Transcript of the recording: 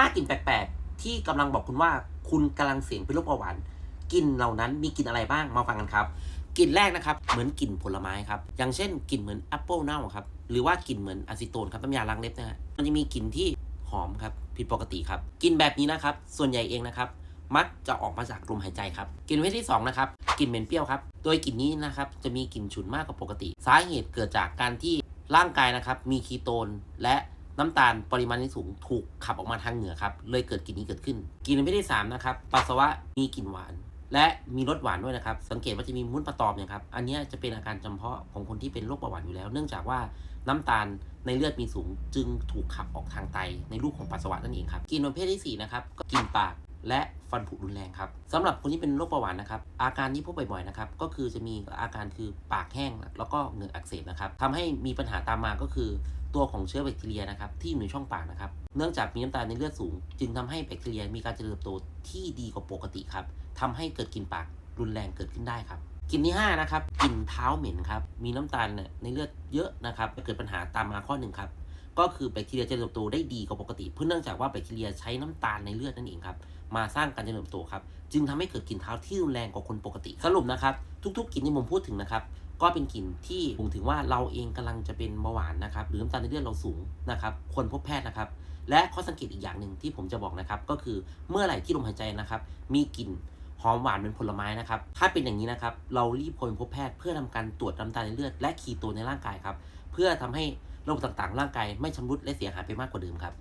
5กลิ่นแปลกๆ ที่กำลังบอกคุณว่าคุณกำลังเสี่ยงเป็นโรคเบาหวานกลิ่นเหล่านั้นมีกลิ่นอะไรบ้างมาฟังกันครับกลิ่นแรกนะครับเหมือนกลิ่นผลไม้ครับอย่างเช่นกลิ่นเหมือนแอปเปิลเน่าครับหรือว่ากลิ่นเหมือนอะซิโตนครับน้ำยาล้างเล็บนะฮะมันจะมีกลิ่นที่หอมครับผิดปกติครับกลิ่นแบบนี้นะครับส่วนใหญ่เองนะครับมักจะออกมาจากลมหายใจครับกลิ่นประเภทที่สองนะครับกลิ่นเหม็นเปรี้ยวครับโดยกลิ่นนี้นะครับจะมีกลิ่นฉุนมากกว่าปกติ สาเหตุเกิดจากการที่ร่างกายนะครับมีคีโตนและ น้ำตาลปริมาณที่สูงถูกขับออกมาทางเหงื่อครับ เลยเกิดกลิ่นนี้เกิดขึ้นกลิ่นประเภทที่สามนะครับ ปัสสาวะมีกลิ่นหวาน และมีรสหวานด้วยนะครับ สังเกตว่าจะมีมุ้นประตอมเนี่ยครับ อันนี้จะเป็นอาการจำเพาะของคนที่เป็นโรคเบาหวานอยู่แล้ว เนื่องจากว่าน้ำตาลในเลือดมีสูง จึงถูกขับออกทางไตในรูปของปัสสาวะนั่นเองครับกลิ่นประเภทที่สี่นะครับก็กลิ่นปากและฟันผุรุนแรงครับสำหรับคนที่เป็นโรคเบาหวานนะครับอาการที่พบบ่อยๆนะครับก็คือจะมีอาการคือปากแห้งแล้วก็เหงือกอักเสบนะครับทำให้มีปัญหาตามมาก็คือ ตัวของเชื้อแบคทีเรียนะครับที่อยู่ในช่องปากนะครับ เนื่องจากมีน้ำตาลในเลือดสูง จึงทำให้แบคทีเรียมีการเจริญเติบโตที่ดีกว่าปกติครับทำให้เกิดกลิ่นปากรุนแรงเกิดขึ้นได้ครับกลิ่นที่ห้านะครับกลิ่นเท้าเหม็นครับมีน้ำตาลเนี่ยในเลือดเยอะนะครับเกิดปัญหาตามมาข้อหนึ่งครับก็คือแบคทีเรียเจริญเติบโตได้ดีกว่าปกติ เพื่อเนื่องจากว่าแบคทีเรียใช้น้ำตาลในเลือดนั่นเองครับมาสร้างการเจริญเติบโตครับจึงทำให้เกิดกลิ่นเท้าที่รุนแรงกว่าคนปกติสรุปนะครับทุก ๆกลิ่นที่ผมพูดถึงนะครับ ก็เป็นกลิ่นที่ผมถึงว่าเราเองกำลังจะเป็นเบาหวานนะครับ หรือน้ำตาลในเลือดเราสูงนะครับควรพบแพทย์นะครับ และข้อสังเกตอีกอย่างหนึ่งที่ผมจะบอกนะครับ ก็คือเมื่อไหร่ที่ลมหายใจนะครับ มีกลิ่นหอมหวานเป็นผลไม้นะครับ ถ้าเป็นอย่างนี้นะครับ เรารีบควรพบแพทย์เพื่อทำการตรวจน้ำตาลในเลือด และคีโตในร่างกายครับ เพื่อทำให้ระบบต่างๆ ร่างกายไม่ชำรุดและเสียหายไปมากกว่าเดิมครับ